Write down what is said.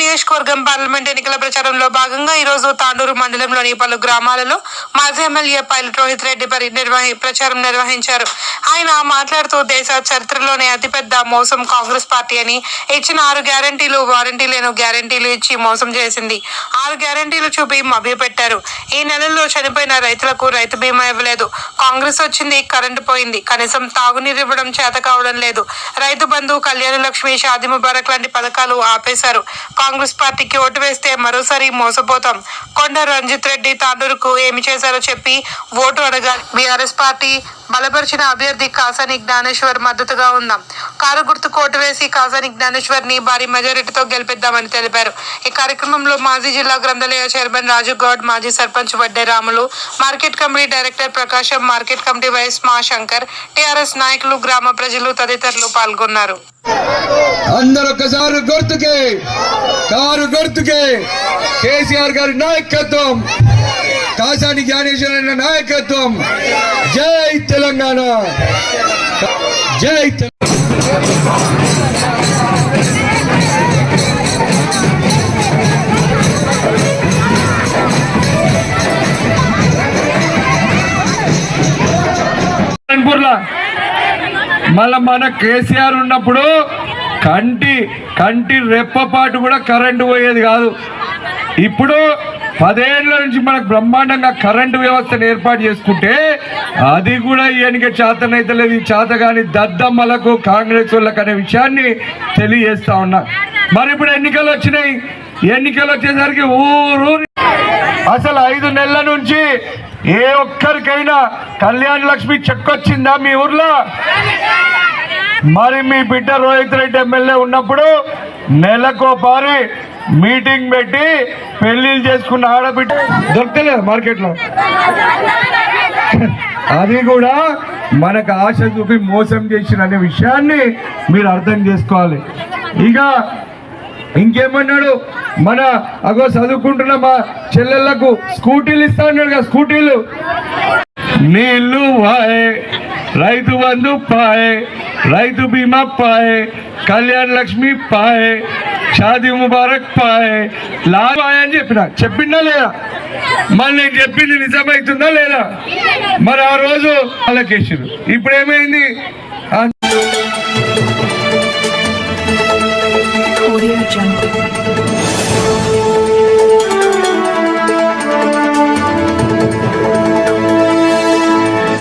నియోజకవర్గం పార్లమెంట్ ఎన్నికల ప్రచారంలో భాగంగా ఈ రోజు తాండూరు మండలంలోని పలు గ్రామాలలో మాజీ ఎమ్మెల్యే పైలట్ రోహిత్ రెడ్డి పరి నిర్వహి ప్రచారం నిర్వహించారు. ఆయన మాట్లాడుతూ దేశ చరిత్రలోనే అతిపెద్ద మోసం కాంగ్రెస్ పార్టీ అని ఇచ్చిన ఆరు గ్యారంటీలు వారంటీలను గ్యారంటీలు ఇచ్చి మోసం చేసింది. ఆరు గ్యారంటీలు చూపి మభ్యపెట్టారు. ఈ నెలల్లో చనిపోయిన రైతులకు రైతు బీమా ఇవ్వలేదు. కాంగ్రెస్ వచ్చింది కరెంటు పోయింది. కనీసం తాగునీరు ఇవ్వడం చేత కావడం లేదు. రైతు బంధు కళ్యాణ లక్ష్మి షాది ముబారక్ లాంటి పథకాలు ఆపేశారు. కాంగ్రెస్ పార్టీకి ఓటు వేస్తే మరోసారి మోసపోతాం. కొండ రంజిత్ రెడ్డి తాండూరుకు ఏమి చేశారో చెప్పి ఓటు అడగాలి. బీఆర్ఎస్ పార్టీ బలపరిచిన అభ్యర్థి కాసాని జ్ఞానేశ్వర్ మద్దతుగా ఉందాం. కారు గుర్తుకు ఓటు వేసి కాసాని జ్ఞానేశ్వర్ని భారీ మెజారిటీతో గెలిపిద్దామని తెలిపారు. ఈ కార్యక్రమంలో మాజీ జిల్లా గ్రంథాలయ చైర్మన్ రాజు గౌడ్ మాజీ sarpanch Vadde Ramulu market committee director Prakasam market committee vice మా శంకర్ టిఆర్ఎస్ నాయకులు గ్రామ ప్రజలు తదితరులు పాల్గొన్నారు. అందరు ఒకసారి గుర్తుకే కారు గుర్తుకే కేసీఆర్ గారి నాయకత్వం కాసాని జ్ఞానేశ్వర నాయకత్వం. జై తెలంగాణ. జై మళ్ళా మన కేసీఆర్ ఉన్నప్పుడు కంటి కంటి రెప్పపాటు కూడా కరెంటు పోయేది కాదు. ఇప్పుడు పదేళ్ళ నుంచి మనకు బ్రహ్మాండంగా కరెంటు వ్యవస్థను ఏర్పాటు చేసుకుంటే అది కూడా ఈయనకి చేతనైతే లేదు. ఈ కానీ దద్దమ్మలకు కాంగ్రెస్ వాళ్ళకి అనే విషయాన్ని తెలియజేస్తా ఉన్నా. మరి ఇప్పుడు ఎన్నికలు వచ్చినాయి. ఎన్నికలు వచ్చేసరికి ఊరూరు అసలు ఐదు నెలల నుంచి ఏ ఒక్కరికైనా కళ్యాణ లక్ష్మి చెక్కొచ్చిందా మీ ఊర్లో? మరి మీ బిడ్డ రోహిత్ రెడ్డి ఎమ్మెల్యే ఉన్నప్పుడు నెలకో పారి మీటింగ్ పెట్టి పెళ్ళిళ్ళు చేసుకున్న ఆడబిడ్డ దొరకలేదు మార్కెట్లో. అది కూడా మనకు ఆశ చూపి మోసం చేసిన అనే విషయాన్ని మీరు అర్థం చేసుకోవాలి. ఇక ఇంకేమన్నాడు? మన అగో చదువుకుంటున్న మా చెల్లెళ్ళకు స్కూటీలు ఇస్తా అన్నాడు కదా స్కూటీలు. నీళ్ళు వాయే రైతు బంధు పాయే రైతు బీమా పాయే కళ్యాణ్ లక్ష్మి పాయే షాదీ ముబారక్ పాయే లా పాయే అని చెప్పిన. చెప్పిందా లేదా? మరి నేను చెప్పింది నిజమవుతుందా లేదా? మరి ఆ రోజు అలకేసారు ఇప్పుడు ఏమైంది?